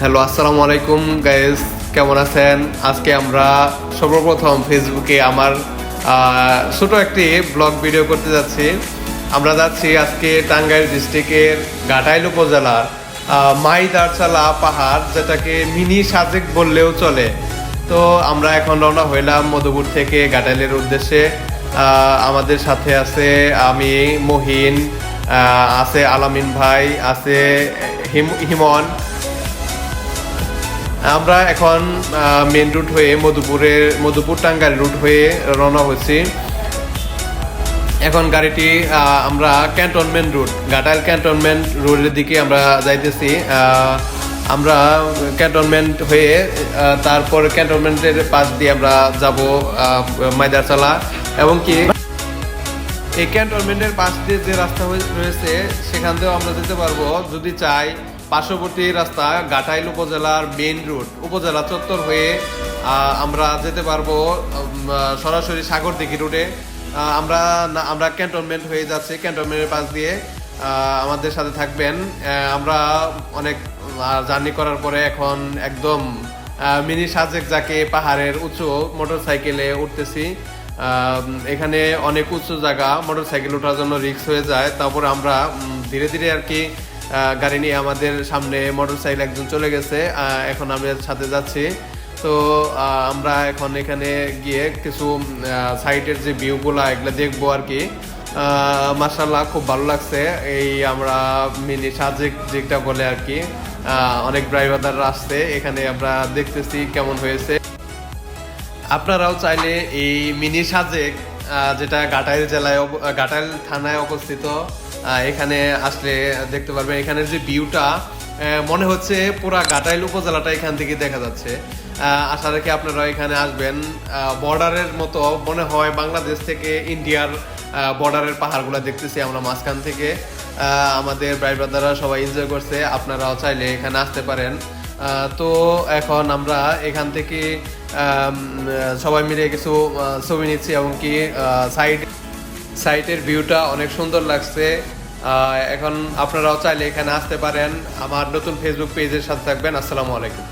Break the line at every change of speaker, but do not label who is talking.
Hello আসসালামু আলাইকুম guys কেমন আছেন? আজকে আমরা সর্বপ্রথম ফেসবুকে আমার ছোট একটি ব্লগ ভিডিও করতে যাচ্ছি। আমরা যাচ্ছি আজকে টাঙ্গাইল ডিস্ট্রিক্টের ঘাটাইল উপজেলার আহ, মাইদারচালা পাহাড় যেটাকে মিনি সাজেক বললেও চলে। তো আমরা এখন রওনা হইলাম মধুপুর থেকে ঘাটাইলের উদ্দেশ্যে। আমাদের সাথে আছে আমি মহিন আছে আলামিন ভাই আছে হিম- হিমন আমরা এখন মেন রুট হয়ে মধুপুরের মধুপুর টাঙ্গাইল রুট হয়ে রওনা হয়েছি। এখন গাড়িটি আমরা ক্যান্টনমেন্ট রুট ঘাটাইল ক্যান্টনমেন্ট রোডের দিকে আমরা যাইতেছি। আমরা ক্যান্টনমেন্ট হয়ে তারপর ক্যান্টনমেন্টের পাশ দিয়ে আমরা যাব মাইদারচালা এবং কি এই ক্যান্টনমেন্টের পাশ দিয়ে যে রাস্তা রয়েছে, সেখান দিয়েও আমরা যেতে পারব। যদি চাই পার্শ্ববর্তী রাস্তা ঘাটাইল উপজেলার মেইন রুট উপজেলা চত্বর হয়ে আমরা যেতে পারব সরাসরি সাগরদিঘি আহ, আমরা আমরা ক্যান্টনমেন্ট হয়ে যাচ্ছি ক্যান্টনমেন্টের পাশ দিয়ে আমাদের সাথে থাকবেন। আমরা অনেক জার্নি করার পরে এখন একদম মিনি সাজেক যাকে পাহাড়ের উঁচু মোটর সাইকেলে উঠতেছি। এখানে অনেক উঁচু জায়গা মোটর সাইকেল ওঠার জন্য রিক্স হয়ে যায়। তারপর আমরা ধীরে ধীরে আর কি গাড়ি নিয়ে আমাদের সামনে মোটর সাইকেল একজন চলে গেছে এখন আমি সাথে যাচ্ছি। তো আমরা এখন এখানে গিয়ে কিছু সাইটের যে ভিউগুলো এগুলো দেখব আর কি। মার্শাল্লাহ খুব ভালো লাগছে। এই আমরা মিনি সাজেক যেটা বলে আর কি অনেক ড্রাইভাররা আসছে। এখানে আমরা দেখতেছি কেমন হয়েছে। আপনারাও চাইলে এই মিনি সাজেক যেটা ঘাটাইল জেলায় ঘাটাইল থানায় অবস্থিত এখানে আসলে দেখতে পারবেন, এখানের যে ভিউটা মনে হচ্ছে পুরা ঘাটাইল উপজেলাটা এখান থেকে দেখা যাচ্ছে। আশা রাখি আপনারা এখানে আসবেন। বর্ডারের মতো মনে হয় বাংলাদেশ থেকে ইন্ডিয়ার বর্ডারের পাহাড়গুলো দেখতেছি আমরা মাঝখান থেকে। আমাদের ভাই ব্রাদাররা সবাই এনজয় করছে, আপনারাও চাইলে এখানে আসতে পারেন। তো এখন আমরা এখান থেকে সবাই মিলে কিছু ছবি নিচ্ছি এবং কি সাইড সাইটের ভিউটা অনেক সুন্দর লাগছে। এখন আপনারাও চাইলে এখানে আসতে পারেন। আমার নতুন ফেসবুক পেজের সাথে থাকবেন। আসসালামু আলাইকুম।